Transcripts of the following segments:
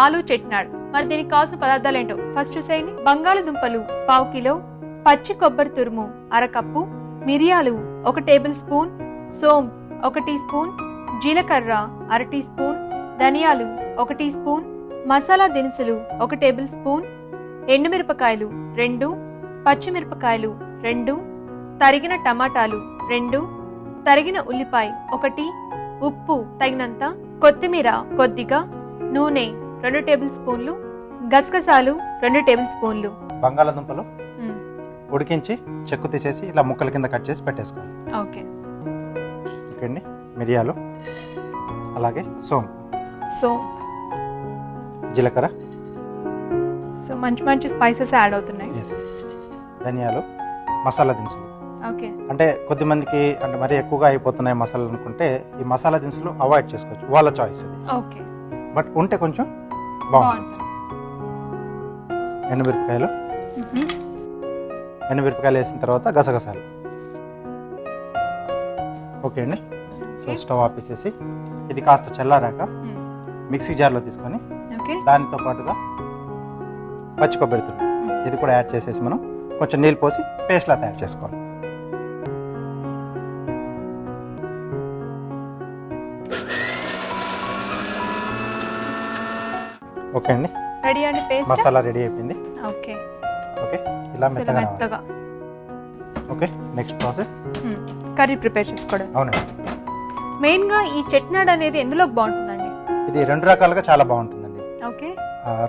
ఆలు చెట్నాడ్. మరి దీనికి కావాల్సిన పదార్థాలు ఏంటో ఫస్ట్ చూసేయండి. బంగాళదుంపలు పావు కిలో పచ్చి కొబ్బరి తురుము అరకప్పు మిరియాలు ఒక టేబుల్ స్పూన్ సోమ్ ఒక టీ స్పూన్ జీలకర్ర అర టీ స్పూన్ ధనియాలు ఒక టీ స్పూన్ మసాలా దినుసులు ఒక టేబుల్ స్పూన్ ఎండుమిరపకాయలు రెండు పచ్చిమిరపకాయలు రెండు తరిగిన టమాటాలు రెండు తరిగిన ఉల్లిపాయ ఒకటి ఉప్పు తగినంత కొత్తిమీర కొద్దిగా నూనె రెండు టేబుల్ స్పూన్లు గసగసాలు రెండు టేబుల్ స్పూన్లు. బంగాళాదుంపలు. ఉడికించి చెక్కు తీసేసి ఇలా ముక్కల కింద కట్ చేసి పెట్టేసుకోవాలి. ఓకే. ఇక్కడండి మిరియాలు అలాగే సోమ్ సో. జీలకర్ర. సో మంచి మంచి స్పైసెస్ యాడ్ అవుతున్నాయి. ధనియాలు మసాలా దినుసులు. ఓకే. అంటే కొద్దిమందికి అంటే మరీ ఎక్కువగా అయిపోతున్నాయి మసాలాలు అనుకుంటే ఈ మసాలా దినుసులు అవాయిడ్ చేసుకోవచ్చు. వాళ్ళ చాయిస్ అది. ఓకే. బట్ ఉంటే కొంచెం బాగుంటుంది ఎండుమిరపకాయలు. ఎండుమిరపకాయలు వేసిన తర్వాత గసగసాలు ఓకే అండి సో. స్టవ్ ఆపేసేసి ఇది కాస్త చల్లారాక. మిక్సీ జార్లో తీసుకొని దానితో పాటుగా పచ్చి కొబ్బరి తురుము. ఇది కూడా యాడ్ చేసేసి మనం కొంచెం నీళ్ళు పోసి పేస్ట్లా తయారు చేసుకోవాలి ఓకే అండి. రెడీ అండి పేస్ట్ మసాలా రెడీ అయిపోయింది. ఓకే. ఓకే ఇలా మెత్తగా okay next process curry prepare చేసుకోవడం. అవునండి. మెయిన్గా ఈ చెట్నాడ్ అనేది ఎందులోకి బాగుంటుందండి? ఇది రెండు రకాలుగా చాలా బాగుంటుందండి. ఓకే.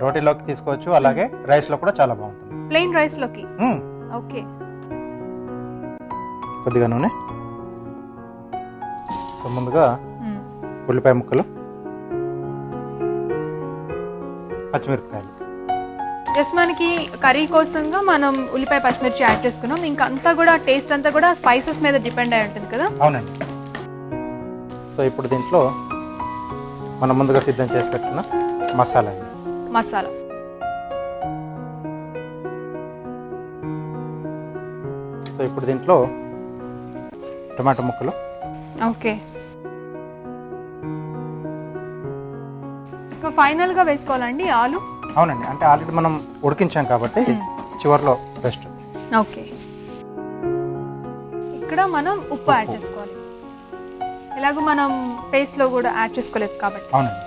రోటీలోకి తీసుకోవచ్చు అలాగే రైస్లో కూడా చాలా బాగుంటుంది. ప్లెయిన్ రైస్లోకి? మ్మ్. ఓకే. కొద్దిగా నూనె. సో ముందుగా ఉల్లిపాయ ముక్కలు. పచ్చిమిరపకాయలు. జస్ట్ మనకి కర్రీ కోసంగా మనం ఉల్లిపాయ పచ్చిమిర్చి యాడ్ చేసుకున్నాం. ఇంకా అంతా కూడా టేస్ట్ అంతా కూడా స్పైసెస్ మీద డిపెండ్ అయి ఉంటుంది కదా? అవునండి. సో ఇప్పుడు దీంట్లో మనం ముందుగా సిద్ధం చేసి పెట్టుకున్న మసాలా అండి. మసాలా. సో ఇప్పుడు దీంట్లో టమాటో ముక్కలు. ఓకే. ఇంకా ఫైనల్గా వేసుకోవాలండి ఆలు? అవునండి అంటే ఆల్రెడీ మనం ఉడికించాం కాబట్టి చివరిలో బెస్ట్ ఓకే. ఇక్కడ మనం ఉప్పు యాడ్ చేసుకోవాలి. ఎలాగో మనం పేస్ట్లో కూడా యాడ్ చేసుకోలేదు కాబట్టి. అవునండి.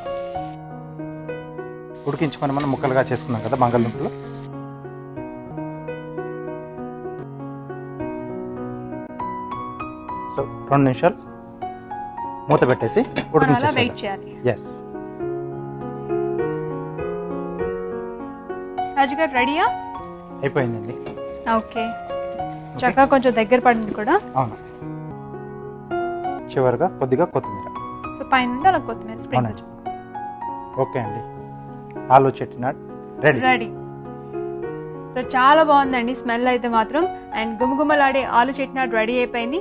ఉడికించుకొని మనం ముక్కలుగా చేసుకున్నాం కదా బంగాళదుంపలు. సో రెండు నిమిషాలు మూత పెట్టేసి మనం అలా రాజుగారు రెడీయా? అయిపోయిందండి. ఓకే. చక్కగా కొంచెం దగ్గర పడింది కూడా. అవును. చివరిగా కొద్దిగా కొత్తిమీర. సో పైన అలా కొత్తిమీర స్ప్రింకిల్ అవునండి. చేసుకో ఓకే అండి. ఆలు చెట్టినాట్ రెడీ. రెడీ. సో చాలా బాగుందండి. స్మెల్ అయితే మాత్రం. అండ్ గుమగుమలాడే ఆలు చెట్నాట్ రెడీ అయిపోయింది.